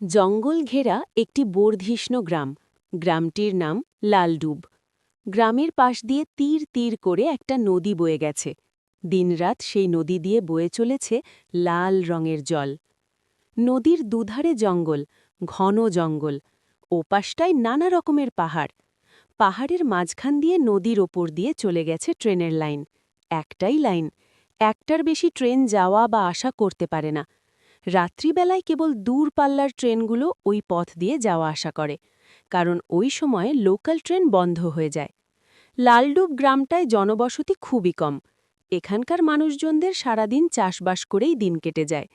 জঙ্গল ঘেরা একটি বর্ধিষ্ণ গ্রাম। গ্রামটির নাম লালডুব। গ্রামের পাশ দিয়ে তীর তীর করে একটা নদী বয়ে গেছে। দিনরাত সেই নদী দিয়ে বয়ে চলেছে লাল রঙের জল। নদীর দুধারে জঙ্গল, ঘন জঙ্গল, ওপাশটায় নানা রকমের পাহাড়। পাহাড়ের মাঝখান দিয়ে নদীর ওপর দিয়ে চলে গেছে ট্রেনের লাইন। একটাই লাইন, একটার বেশি ট্রেন যাওয়া বা আসা করতে পারে না। রাত্রিবেলায় কেবল দূরপাল্লার ট্রেনগুলো ওই পথ দিয়ে যাওয়া আসা করে, কারণ ওই সময়ে লোকাল ট্রেন বন্ধ হয়ে যায়। লালডুব গ্রামটায় জনবসতি খুবই কম। এখানকার মানুষজনদের সারাদিন চাষবাস করেই দিন কেটে যায়।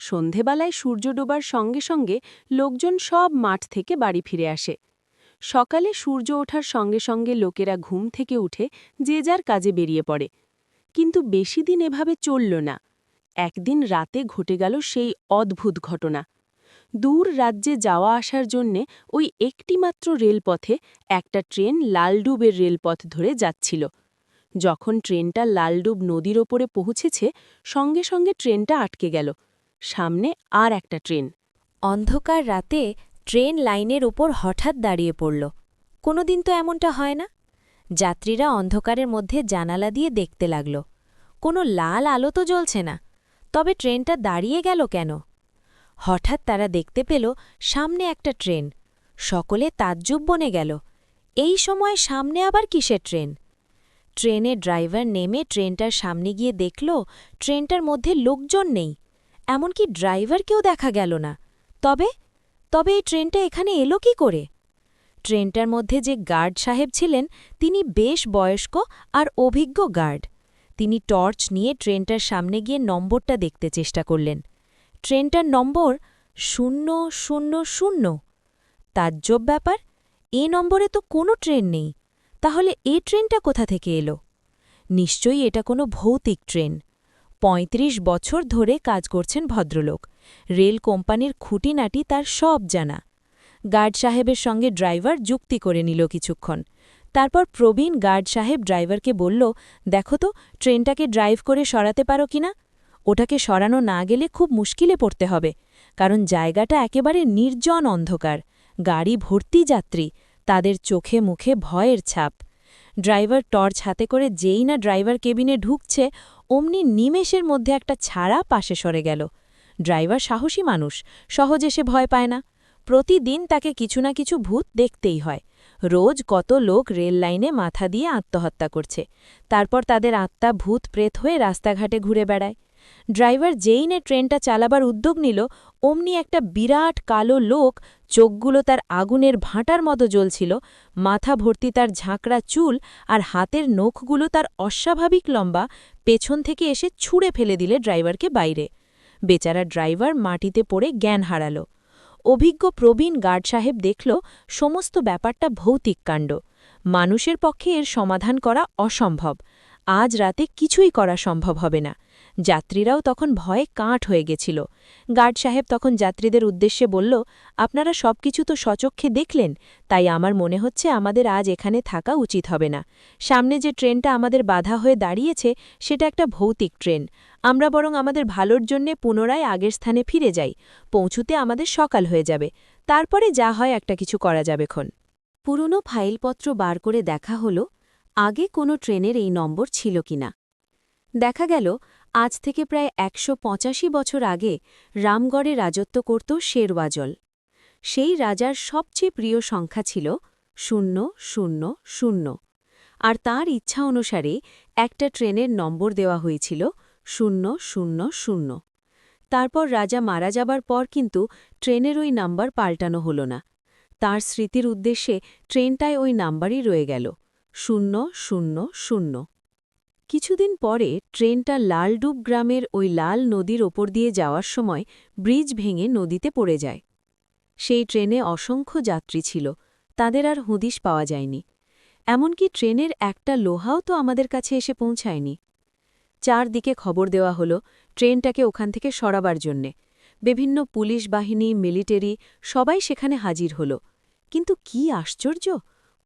সন্ধেবেলায় সূর্য ডোবার সঙ্গে সঙ্গে লোকজন সব মাঠ থেকে বাড়ি ফিরে আসে। সকালে সূর্য ওঠার সঙ্গে সঙ্গে লোকেরা ঘুম থেকে উঠে যে যার কাজে বেরিয়ে পড়ে। কিন্তু বেশি দিন এভাবে চলল না। একদিন রাতে ঘটে গেল সেই অদ্ভুত ঘটনা। দূর রাজ্যে যাওয়া আসার জন্যে ওই একটিমাত্র রেলপথে একটা ট্রেন লালডুবের রেলপথ ধরে যাচ্ছিল। যখন ট্রেনটা লালডুব নদীর ওপরে পৌঁছেছে, সঙ্গে সঙ্গে ট্রেনটা আটকে গেল। সামনে আর একটা ট্রেন। অন্ধকার রাতে ট্রেন লাইনের ওপর হঠাৎ দাঁড়িয়ে পড়ল। কোনোদিন তো এমনটা হয় না। যাত্রীরা অন্ধকারের মধ্যে জানালা দিয়ে দেখতে লাগল। কোনো লাল আলো তো জ্বলছে না। তবে ট্রেনটা দাঁড়িয়ে গেল কেন? হঠাৎ তারা দেখতে পেল সামনে একটা ট্রেন। সকলে তাজ্জুব বনে গেল। এই সময় সামনে আবার কিসের ট্রেন? ট্রেনে ড্রাইভার নেমে ট্রেনটার সামনে গিয়ে দেখল ট্রেনটার মধ্যে লোকজন নেই। এমনকি ড্রাইভারকেও দেখা গেল না। তবে? তবে এই ট্রেনটা এখানে এলো কি করে? ট্রেনটার মধ্যে যে গার্ড সাহেব ছিলেন, তিনি বেশ বয়স্ক আর অভিজ্ঞ গার্ড। তিনি টর্চ নিয়ে ট্রেনটার সামনে গিয়ে নম্বরটা দেখতে চেষ্টা করলেন। ট্রেনটার নম্বর শূন্য শূন্য শূন্য। তাজ্জব ব্যাপার, এ নম্বরে তো কোনো ট্রেন নেই। তাহলে এ ট্রেনটা কোথা থেকে এলো? নিশ্চয়ই এটা কোনো ভৌতিক ট্রেন। ৩৫ বছর ধরে কাজ করছেন ভদ্রলোক। রেল কোম্পানির খুঁটিনাটি তার সব জানা। গার্ড সাহেবের সঙ্গে ড্রাইভার যুক্তি করে নিল কিছুক্ষণ। তারপর প্রবীণ গার্ড সাহেব ড্রাইভারকে বলল, দেখো তো, ট্রেনটাকে ড্রাইভ করে সরাতে পারো কিনা ওটাকে সরানো না গেলে খুব মুশকিলে পড়তে হবে, কারণ জায়গাটা একেবারে নির্জন অন্ধকার। গাড়ি ভর্তি যাত্রী, তাদের চোখে মুখে ভয়ের ছাপ। ড্রাইভার টর্চ হাতে করে যেই না ড্রাইভার কেবিনে ঢুকছে, অমনি নিমেষের মধ্যে একটা ছাড়া পাশে সরে গেল। ড্রাইভার সাহসী মানুষ, সহজে সে ভয় পায় না। প্রতিদিন তাকে কিছু না কিছু ভূত দেখতেই হয়। রোজ কত লোক রেল লাইনে মাথা দিয়ে আত্মহত্যা করছে। তারপর তাদের আত্মা ভূত প্রেত হয়ে রাস্তাঘাটে ঘুরে বেড়ায়। ড্রাইভার যেই নে ট্রেনটা চালাবার উদ্যোগ নিল, অমনি একটা বিরাট কালো লোক চোখগুলো তার আগুনের ভাঁটার মতো জ্বলছিল, মাথা ভর্তি তার ঝাঁকড়া চুল আর হাতের নখগুলো তার অস্বাভাবিক লম্বা পেছন থেকে এসে ছুঁড়ে ফেলে দিলে ড্রাইভারকে বাইরে। বেচারা ড্রাইভার মাটিতে পড়ে জ্ঞান হারালো। অভিজ্ঞ প্রবীণ গার্ড সাহেব দেখল সমস্ত ব্যাপারটা ভৌতিক কাণ্ড। মানুষের পক্ষে এর সমাধান করা অসম্ভব। আজ রাতে কিছুই করা সম্ভব হবে না। যাত্রীরাও তখন ভয়ে কাঠ হয়ে গেছিল। গার্ড সাহেব তখন যাত্রীদের উদ্দেশ্যে বলল, আপনারা সবকিছু তো সচক্ষে দেখলেন, তাই আমার মনে হচ্ছে আমাদের আজ এখানে থাকা উচিত হবে না। সামনে যে ট্রেনটা আমাদের বাধা হয়ে দাঁড়িয়েছে, সেটা একটা ভৌতিক ট্রেন। আমরা বরং আমাদের ভালোর জন্যে পুনরায় আগের স্থানে ফিরে যাই। পৌঁছুতে আমাদের সকাল হয়ে যাবে। তারপরে যা হয় একটা কিছু করা যাবেক্ষণ পুরনো ফাইলপত্র বার করে দেখা হলো, আগে কোনো ট্রেনের এই নম্বর ছিল কিনা। দেখা গেল আজ থেকে প্রায় একশো পঁচাশি বছর আগে রামগড়ে রাজত্ব করত শেরওয়াজল। সেই রাজার সবচেয়ে প্রিয় সংখ্যা ছিল শূন্য শূন্য শূন্য। আর তার ইচ্ছা অনুসারে একটা ট্রেনের নম্বর দেওয়া হয়েছিল শূন্য শূন্য শূন্য। তারপর রাজা মারা যাবার পর কিন্তু ট্রেনের ওই নাম্বার পাল্টানো হল না। তার স্মৃতির উদ্দেশ্যে ট্রেনটায় ওই নাম্বারই রয়ে গেল শূন্য শূন্য শূন্য। কিছুদিন পরে ট্রেনটা লালডুব গ্রামের ওই লাল নদীর ওপর দিয়ে যাওয়ার সময় ব্রিজ ভেঙে নদীতে পড়ে যায়। সেই ট্রেনে অসংখ্য যাত্রী ছিল, তাদের আর হুদিশ পাওয়া যায়নি। এমনকি ট্রেনের একটা লোহাও তো আমাদের কাছে এসে পৌঁছায়নি। চারদিকে খবর দেওয়া হল ট্রেনটাকে ওখান থেকে সরাবার জন্যে। বিভিন্ন পুলিশ বাহিনী, মিলিটারি সবাই সেখানে হাজির হল। কিন্তু কি আশ্চর্য!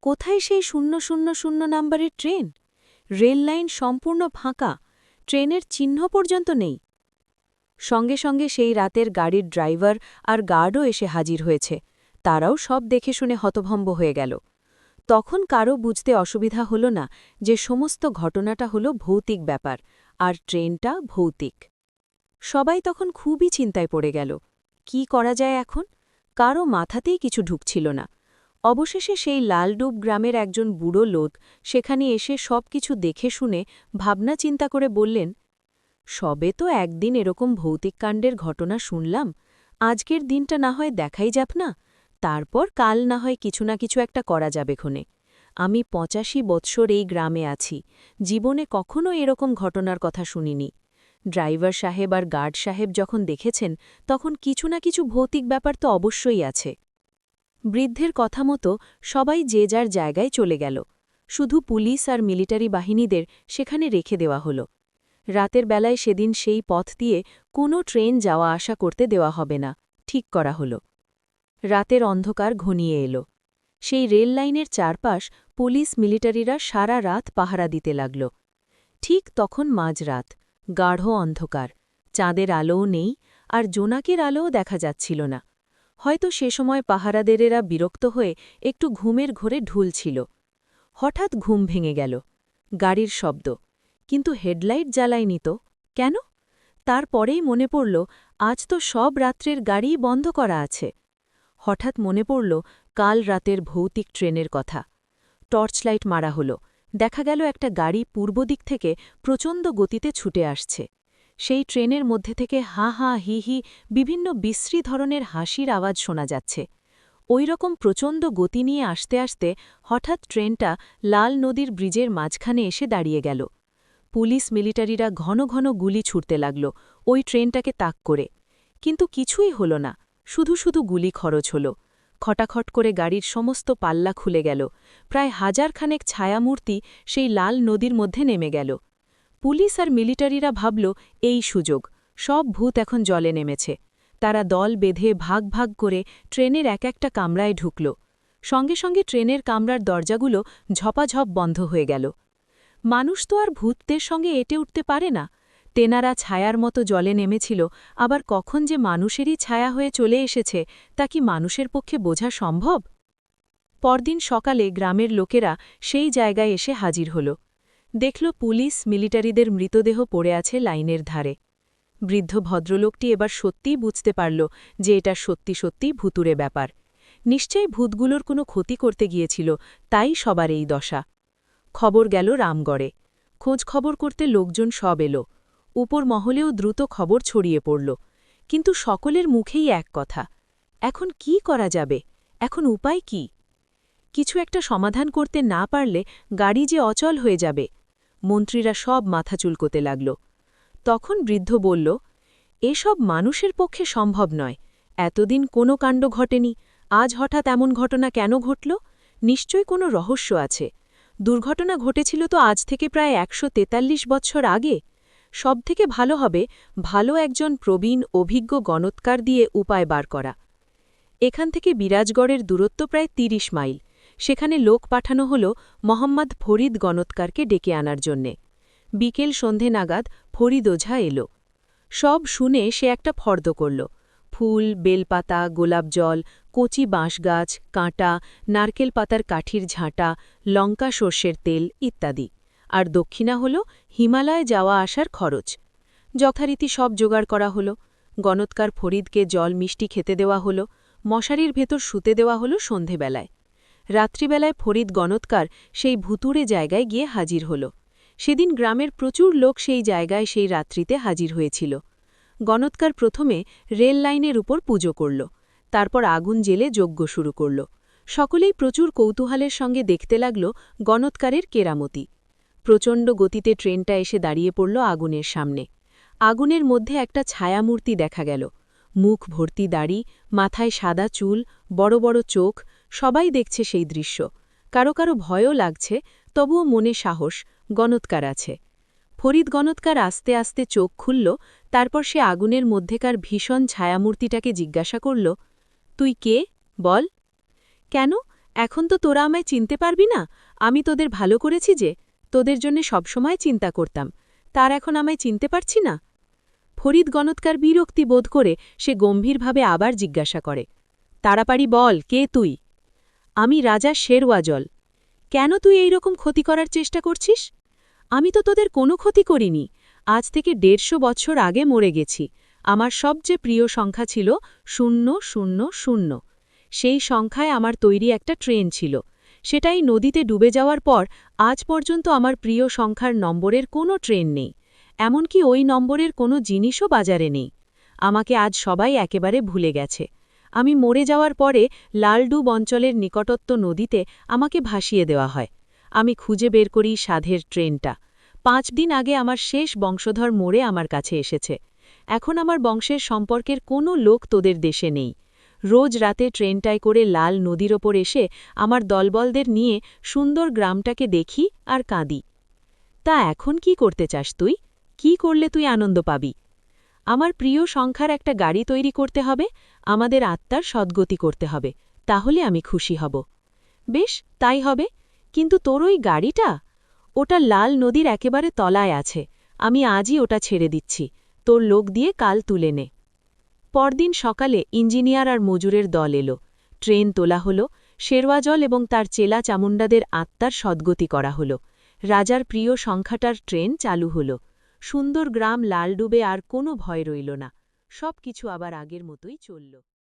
কোথায় সেই শূন্য শূন্য শূন্য নাম্বারের ট্রেন? রেল লাইন সম্পূর্ণ ফাঁকা, ট্রেনের চিহ্ন পর্যন্ত নেই। সঙ্গে সঙ্গে সেই রাতের গাড়ির ড্রাইভার আর গার্ডও এসে হাজির হয়েছে। তারাও সব দেখে শুনে হতভম্ব হয়ে গেল। তখন কারও বুঝতে অসুবিধা হল না যে সমস্ত ঘটনাটা হল ভৌতিক ব্যাপার আর ট্রেনটা ভৌতিক। সবাই তখন খুবই চিন্তায় পড়ে গেল। কি করা যায় এখন? কারও মাথাতেই কিছু ঢুকছিল না। অবশেষে সেই লালডুব গ্রামের একজন বুড়ো লোক সেখানে এসে সব কিছু দেখে শুনে ভাবনা চিন্তা করে বললেন, সবে তো একদিন এরকম ভৌতিক কাণ্ডের ঘটনা শুনলাম। আজকের দিনটা না হয় দেখাই যাক না। তারপর কাল না হয় কিছু না কিছু একটা করা যাবে ক্ষণে আমি পঁচাশি বৎসর এই গ্রামে আছি। জীবনে কখনো এরকম ঘটনার কথা শুনিনি। ড্রাইভার সাহেব আর গার্ড সাহেব যখন দেখেছেন, তখন কিছু না কিছু ভৌতিক ব্যাপার তো অবশ্যই আছে। বৃদ্ধের কথা মতো সবাই যে যার জায়গায় চলে গেল। শুধু পুলিশ আর মিলিটারি বাহিনীদের সেখানে রেখে দেওয়া হলো। রাতের বেলায় সেদিন সেই পথ দিয়ে কোনো ট্রেন যাওয়া আসা করতে দেওয়া হবে না, ঠিক করা হলো। রাতের অন্ধকার ঘনিয়ে এলো। সেই রেল লাইনের চারপাশ পুলিশ মিলিটারিরা সারা রাত পাহারা দিতে লাগল। ঠিক তখন মাঝরাত, গাঢ় অন্ধকার, চাঁদের আলোও নেই আর জোনাকের আলোও দেখা যাচ্ছিল না। হয়তো সে সময় পাহারাদেরেরা বিরক্ত হয়ে একটু ঘুমের ঘোরে ঢুলছিল হঠাৎ ঘুম ভেঙে গেল। গাড়ির শব্দ। কিন্তু হেডলাইট জ্বালায়নি তো। কেন? তারপরেই মনে পড়ল, আজ তো সব রাত্রের গাড়িই বন্ধ করা আছে। হঠাৎ মনে পড়ল, কাল রাতের ভৌতিক ট্রেনের কথা। টর্চলাইট মারা হলো। দেখা গেল একটা গাড়ি পূর্ব দিক থেকে প্রচণ্ড গতিতে ছুটে আসছে। সেই ট্রেনের মধ্যে থেকে হা হা হি হি বিভিন্ন বিশ্রী ধরনের হাসির আওয়াজ শোনা যাচ্ছে। ওই রকম প্রচণ্ড গতি নিয়ে আসতে আসতে হঠাৎ ট্রেনটা লাল নদীর ব্রিজের মাঝখানে এসে দাঁড়িয়ে গেল। পুলিশ মিলিটারিরা ঘন ঘন গুলি ছুটতে লাগল ওই ট্রেনটাকে তাক করে। কিন্তু কিছুই হল না, শুধু শুধু গুলি খরচ হল। খটাখট করে গাড়ির সমস্ত পাল্লা খুলে গেল। প্রায় হাজারখানেক ছায়ামূর্তি সেই লাল নদীর মধ্যে নেমে গেল। পুলিশ আর মিলিটারিরা ভাবল, এই সুযোগ। সব ভূত এখন জলে নেমেছে। তারা দল বেঁধে ভাগ ভাগ করে ট্রেনের এক একটা কামরায় ঢুকল। সঙ্গে সঙ্গে ট্রেনের কামরার দরজাগুলো ঝপাঝপ বন্ধ হয়ে গেল। মানুষ তো আর ভূতদের সঙ্গে এটে উঠতে পারে না। তেনারা ছায়ার মতো জলে নেমেছিল, আবার কখন যে মানুষেরই ছায়া হয়ে চলে এসেছে, তা কি মানুষের পক্ষে বোঝা সম্ভব? পরদিন সকালে গ্রামের লোকেরা সেই জায়গায় এসে হাজির হল। দেখল পুলিশ মিলিটারিদের মৃতদেহ পড়ে আছে লাইনের ধারে। বৃদ্ধ ভদ্রলোকটি এবার সত্যিই বুঝতে পারল যে এটা সত্যি সত্যি ভুতুরে ব্যাপার। নিশ্চয়ই ভূতগুলোর কোনো ক্ষতি করতে গিয়েছিল, তাই সবার এই দশা। খবর গেল রামগড়ে। খোঁজ খবর করতে লোকজন সব এলো। উপর মহলেও দ্রুত খবর ছড়িয়ে পড়ল। কিন্তু সকলের মুখেই এক কথা, এখন কি করা যাবে? এখন উপায় কি? কিছু একটা সমাধান করতে না পারলে গাড়ি যে অচল হয়ে যাবে মন্ত্রীরা সব মাথা চুলকোতে লাগল। তখন বৃদ্ধ বলল, এসব মানুষের পক্ষে সম্ভব নয়। এতদিন কোনো কাণ্ড ঘটেনি। আজ হঠাৎ এমন ঘটনা কেন ঘটল? নিশ্চয় কোনো রহস্য আছে। দুর্ঘটনা ঘটেছিল তো আজ থেকে প্রায় একশো তেতাল্লিশ বছর আগে। সবথেকে ভালো হবে ভালো একজন প্রবীণ, অভিজ্ঞ গণৎকার দিয়ে উপায় বার করা। এখান থেকে বিরাজগড়ের দূরত্ব প্রায় ৩০ মাইল। সেখানে লোক পাঠানো হল মোহাম্মদ ফরিদ গণৎকারকে ডেকে আনার জন্যে। বিকেল সন্ধে নাগাদ ফরিদ ওঝা এলো। সব শুনে সে একটা ফর্দ করল। ফুল, বেলপাতা, গোলাপ জল, কচি বাঁশগাছ, কাঁটা, নারকেল পাতার কাঠির ঝাঁটা, লঙ্কা সর্ষের তেল ইত্যাদি। আর দক্ষিণা হল হিমালয়ে যাওয়া আসার খরচ। যথারীতি সব জোগাড় করা হল। গণৎকার ফরিদকে জল মিষ্টি খেতে দেওয়া হল। মশারির ভেতর শুতে দেওয়া হল সন্ধেবেলায়। রাত্রিবেলায় ফরিদ গণৎকার সেই ভুতুরে জায়গায় গিয়ে হাজির হল। সেদিন গ্রামের প্রচুর লোক সেই জায়গায় সেই রাত্রিতে হাজির হয়েছিল। গণৎকার প্রথমে রেল লাইনের উপর পুজো করল, তারপর আগুন জেলে যজ্ঞ শুরু করল। সকলেই প্রচুর কৌতূহলের সঙ্গে দেখতে লাগল গণৎকারের কেরামতি। প্রচণ্ড গতিতে ট্রেনটা এসে দাঁড়িয়ে পড়ল আগুনের সামনে। আগুনের মধ্যে একটা ছায়ামূর্তি দেখা গেল। মুখ ভর্তি দাড়ি, মাথায় সাদা চুল, বড় বড় চোখ সবাই দেখছে সেই দৃশ্য। কারও কারও ভয়ও লাগছে, তবুও মনে সাহস, গণৎকার আছে। ফরিদ গণৎকার আস্তে আস্তে চোখ খুলল, তারপর সে আগুনের মধ্যেকার ভীষণ ছায়ামূর্তিটাকে জিজ্ঞাসা করল, তুই কে? বল। কেন? এখন তো তোরা আমায় চিনতে পারবি না? আমি তোদের ভালো করেছি যে, তোদের জন্য সবসময় চিন্তা করতাম। তার এখন আমায় চিনতে পারছি না? ফরিদ গণৎকার বিরক্তি বোধ করে সে গম্ভীরভাবে আবার জিজ্ঞাসা করে, তাড়াতাড়ি বল, কে তুই? আমি রাজা শেরওয়াজল কেন তুই এই রকম ক্ষতি করার চেষ্টা করছিস? আমি তো তোদের কোনো ক্ষতি করিনি। আজ থেকে দেড়শো বছর আগে মরে গেছি। আমার সবচেয়ে প্রিয় সংখ্যা ছিল শূন্য শূন্য শূন্য। সেই সংখ্যায় আমার তৈরি একটা ট্রেন ছিল। সেটাই নদীতে ডুবে যাওয়ার পর আজ পর্যন্ত আমার প্রিয় সংখ্যার নম্বরের কোনো ট্রেন নেই। এমনকি ওই নম্বরের কোনো জিনিসও বাজারে নেই। আমাকে আজ সবাই একেবারে ভুলে গেছে। আমি মরে যাওয়ার পরে লালডুব অঞ্চলের নিকটত্ব নদীতে আমাকে ভাসিয়ে দেওয়া হয়। আমি খুঁজে বের করি সাধের ট্রেনটা। পাঁচ দিন আগে আমার শেষ বংশধর মরে আমার কাছে এসেছে। এখন আমার বংশের সম্পর্কের কোনো লোক তোদের দেশে নেই। রোজ রাতে ট্রেনটায় করে লাল নদীর ওপর এসে আমার দলবলদের নিয়ে সুন্দর গ্রামটাকে দেখি আর কাঁদি। তা এখন কি করতে চাস তুই? কি করলে তুই আনন্দ পাবি? আমার প্রিয় সংখ্যার একটা গাড়ি তৈরি করতে হবে, আমাদের আত্মার সদ্গতি করতে হবে, তাহলে আমি খুশি হব। বেশ, তাই হবে, কিন্তু তোর ওই গাড়িটা? ওটা লাল নদীর একেবারে তলায় আছে, আমি আজই ওটা ছেড়ে দিচ্ছি, তোর লোক দিয়ে কাল তুলে নে। পরদিন সকালে ইঞ্জিনিয়ার আর মজুরের দল এলো, ট্রেন তোলা হলো শেরওয়াজল এবং তার চেলা চামুন্ডাদের আত্মার সদ্গতি করা হলো, রাজার প্রিয় সংখ্যাটার ট্রেন চালু হলো। সুন্দর গ্রাম লালডুবে আর কোনো ভয় রইল না। সব কিছু আবার আগের মতোই চলল।